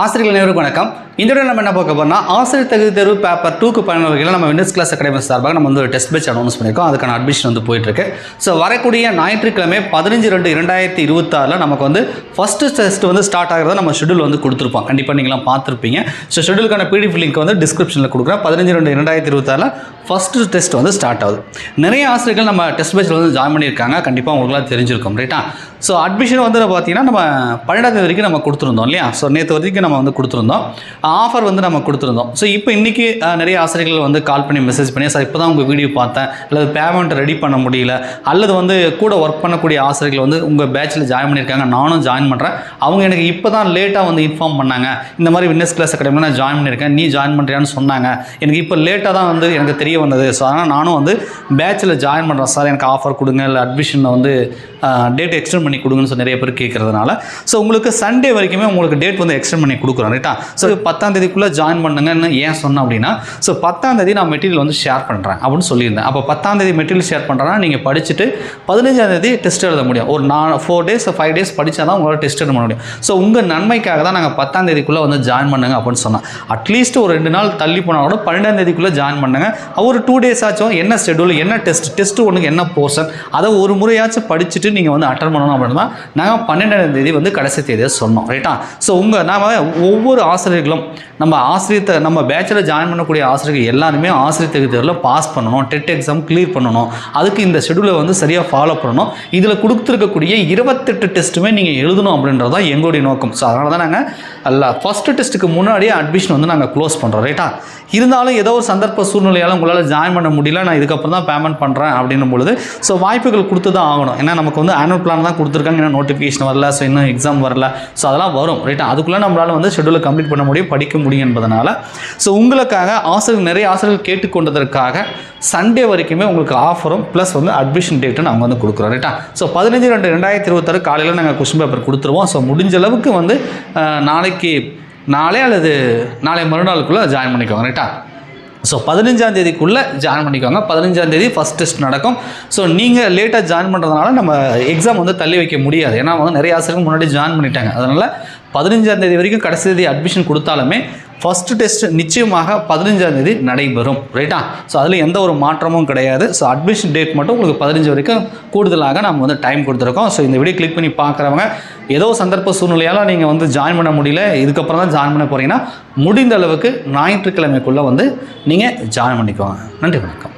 ஆசிரியர்கள் நேருக்கு வணக்கம். இந்த நம்ம என்ன பார்க்க போகிறோம்னா ஆசிரியர் தகுதி தேர்வு பேப்பர் டூக்கு பயணவர்களை நம்ம விண்டோஸ் கிளாஸ் அகாடமி சார்பாக நம்ம வந்து ஒரு டெஸ்ட் பேட்ச் அனௌன்ஸ் பண்ணியிருக்கோம். அதுக்கான அட்மிஷன் வந்து போயிட்டுருக்கு. ஸோ வரக்கூடிய ஞாயிற்றுக்கிழமை பதினஞ்சு ரெண்டு இரண்டாயிரத்தி இருபத்தாறில் நமக்கு வந்து ஃபஸ்ட்டு டெஸ்ட் வந்து ஸ்டார்ட் ஆகிறத நம்ம ஷெடியூல் வந்து கொடுத்துருப்போம். கண்டிப்பாக நீங்களாம் பார்த்துருப்பீங்க. ஸோ ஷெடியூலுக்கான பிடிஎஃப் லிங்க் வந்து டிஸ்கிரிப்ஷனில் கொடுக்குறேன். பதினஞ்சு ரெண்டு இரண்டாயிரத்தி இருபத்தாறில் ஃபஸ்ட்டு டெஸ்ட் வந்து ஸ்டார்ட் ஆகுது. நிறைய ஆசிரியர்கள் நம்ம டெஸ்ட் பேட்சில் வந்து ஜாயின் பண்ணியிருக்காங்க. கண்டிப்பாக உங்களுக்குலாம் தெரிஞ்சிருக்கும். ரைட்டா ஸோ அட்மிஷன் வந்து பார்த்தீங்கன்னா நம்ம பன்னெண்டாம் தேதி வரைக்கும் நம்ம கொடுத்துருந்தோம் இல்லையா? ஸோ நேற்று வரைக்கும் நம்ம வந்து கொடுத்துருந்தோம். ஆஃபர் வந்து நம்ம கொடுத்துருந்தோம். ஸோ இப்போ இன்றைக்கி நிறைய ஆசிரியர்கள் வந்து கால் பண்ணி மெசேஜ் பண்ணி சார் இப்போ தான் உங்கள் வீடியோ பார்த்தேன். அல்லது பேமெண்ட் ரெடி பண்ண முடியல. அல்லது வந்து கூட ஒர்க் பண்ணக்கூடிய ஆசிரியர்கள் வந்து உங்கள் பேட்சில் ஜாயின் பண்ணியிருக்காங்க. நானும் ஜாயின் பண்ணுறேன் அவங்க எனக்கு இப்போ தான் லேட்டாக வந்து இன்ஃபார்ம் பண்ணாங்க. இந்த மாதிரி வின்னஸ் கிளாஸ் அகாடமியில் நான் ஜாயின் பண்ணியிருக்கேன். நீ ஜாயின் பண்ணுறியான்னு சொன்னாங்க. எனக்கு இப்போ லேட்டாக தான் வந்து எனக்கு தெரிய வந்தது. ஸோ அதனால் நானும் வந்து பேட்சில் ஜாயின் பண்ணுறேன் சார் எனக்கு ஆஃபர் கொடுங்க. இல்லை அட்மிஷனை வந்து டேட் எக்ஸ்டெண்ட் பண்ணி கொடுங்கன்னு சொல்லி நிறைய பேர் கேட்குறதுனால ஸோ உங்களுக்கு சண்டே வரைக்குமே உங்களுக்கு டேட் வந்து எக்ஸ்டெண்ட் பண்ணி கொடுக்குறோம் ரைட்டா ஸோ பத்தாம் தேதிக்குள்ளே ஜாயின் பண்ணுங்கன்னு ஏன் சொன்னேன் அப்படின்னா ஸோ பத்தாம் தேதி நான் மெட்டீரியல் வந்து ஷேர் பண்ணுறேன் அப்படின்னு சொல்லியிருந்தேன். அப்போ பத்தாம் தேதி மெட்டீரியல் ஷேர் பண்ணுறேன்னா நீங்கள் படிச்சுட்டு பதினஞ்சாம் தேதி டெஸ்ட் எழுத முடியும். ஒரு நான் ஃபோர் டேஸ் ஃபைவ் டேஸ் படித்தா தான் உங்களால் டெஸ்ட் எழுத முடியும். ஸோ உங்கள் நன்மைக்காக தான் நாங்கள் பத்தாம் தேதிக்குள்ளே வந்து ஜாயின் பண்ணுங்க அப்படின்னு சொன்னோம் அட்லீஸ்ட் ஒரு ரெண்டு நாள் தள்ளி போனால் கூட பன்னெண்டாம் தேதிக்குள்ளே ஜாயின் பண்ணுங்க. ஒரு டூ டேஸ் ஆச்சும் என்ன ஷெடியூல் என்ன டெஸ்ட் டெஸ்ட் ஒன்றுக்கு என்ன போர்ஷன் அதை ஒரு முறையாச்சும் படிச்சுட்டு நீங்கள் வந்து அட்டன் பண்ணணும் அப்படின்னா நாங்கள் பன்னெண்டாம் தேதி வந்து கடைசி தேதியை சொன்னோம் ரைட்டா ஸோ உங்கள் நாம் ஒவ்வொரு ஆசிரியர்களும் நம்ம ஆசிரியத்தை நம்ம பேச்சில் ஜாயின் பண்ணக்கூடிய ஆசிரியர்கள் எல்லாருமே ஆசிரியர் தேர்வில் பாஸ் பண்ணணும் டெட் எக்ஸாம் கிளியர் பண்ணணும். அதுக்கு இந்த ஷெடியூலை வந்து சரியாக ஃபாலோ பண்ணணும். இதில் கொடுத்துருக்கக்கூடிய இருபத்தெட்டு டெஸ்ட்டுமே நீங்கள் எழுதணும் அப்படின்றது தான் எங்களுடைய நோக்கம். ஸோ அதனால தான் நாங்கள் அல்ல ஃபஸ்ட்டு டெஸ்ட்டுக்கு முன்னாடியே அட்மிஷன் வந்து நாங்கள் க்ளோஸ் பண்ணுறோம் ரைட்டா இருந்தாலும் ஏதோ ஒரு சந்தர்ப்ப சூழ்நிலையால் உங்களால் ஜாயின் பண்ண முடியல நான் இதுக்கப்புறம் தான் பேமெண்ட் பண்ணுறேன் அப்படின்னும் பொழுது ஸோ வாய்ப்புகள் கொடுத்து தான் ஆகணும். ஏன்னா நமக்கு வந்து ஆனுவல் பிளான் தான் கொடுத்துருக்காங்க. இன்னும் நோட்டிஃபிகேஷன் வரல ஸோ இன்னும் எக்ஸாம் வரல. ஸோ அதெல்லாம் வரும் ரைட்டா அதுக்குள்ளே நம்மளால் வந்து ஷெடியூலை கம்ப்ளீட் பண்ண முடியும் படிக்க முடியும் என்பதனால. ஸோ உங்களுக்காக ஆசிரியர் நிறைய ஆசிரியர்கள் கேட்டுக்கொண்டதற்காக சண்டே வரைக்குமே உங்களுக்கு ஆஃபரும் ப்ளஸ் வந்து அட்மிஷன் டேட்டு நாங்கள் வந்து கொடுக்குறோம் ரைட்டா ஸோ பதினஞ்சு ரெண்டு ரெண்டாயிரத்தி இருபத்தாறு காலையில் நாங்கள் கொஸ்டின் பேப்பர் கொடுத்துருவோம். ஸோ முடிஞ்ச அளவுக்கு வந்து நாளைக்கு நாளே அல்லது நாளை மறுநாளுக்குள்ளே ஜாயின் பண்ணிக்கோங்க ரைட்டா ஸோ பதினஞ்சாம் தேதிக்குள்ளே ஜாயின் பண்ணிக்கோங்க. பதினஞ்சாம் தேதி ஃபஸ்ட் டெஸ்ட் நடக்கும். ஸோ நீங்கள் லேட்டாக ஜாயின் பண்ணுறதுனால நம்ம எக்ஸாம் வந்து தள்ளி வைக்க முடியாது. ஏன்னா வந்து நிறைய ஆசிரியர்கள் முன்னாடி ஜாயின் பண்ணிட்டாங்க. அதனால் பதினஞ்சாம் தேதி வரைக்கும் கடைசி தேதி அட்மிஷன் கொடுத்தாலுமே ஃபஸ்ட்டு டெஸ்ட் நிச்சயமாக பதினஞ்சாம் தேதி நடைபெறும். ரைட்டா ஸோ அதில் எந்த ஒரு மாற்றமும் கிடையாது. ஸோ அட்மிஷன் டேட் மட்டும் உங்களுக்கு பதினஞ்சு வரைக்கும் கூடுதலாக நம்ம வந்து டைம் கொடுத்துருக்கோம். ஸோ இந்த வீடியோ கிளிக் பண்ணி பார்க்குறவங்க ஏதோ சந்தர்ப்ப சூழ்நிலையால் நீங்கள் வந்து ஜாயின் பண்ண முடியல இதுக்கப்புறம் தான் ஜாயின் பண்ண போகிறீங்கன்னா முடிந்த அளவுக்கு ஞாயிற்றுக்கிழமைக்குள்ளே வந்து நீங்கள் ஜாயின் பண்ணிக்கோங்க. நன்றி வணக்கம்.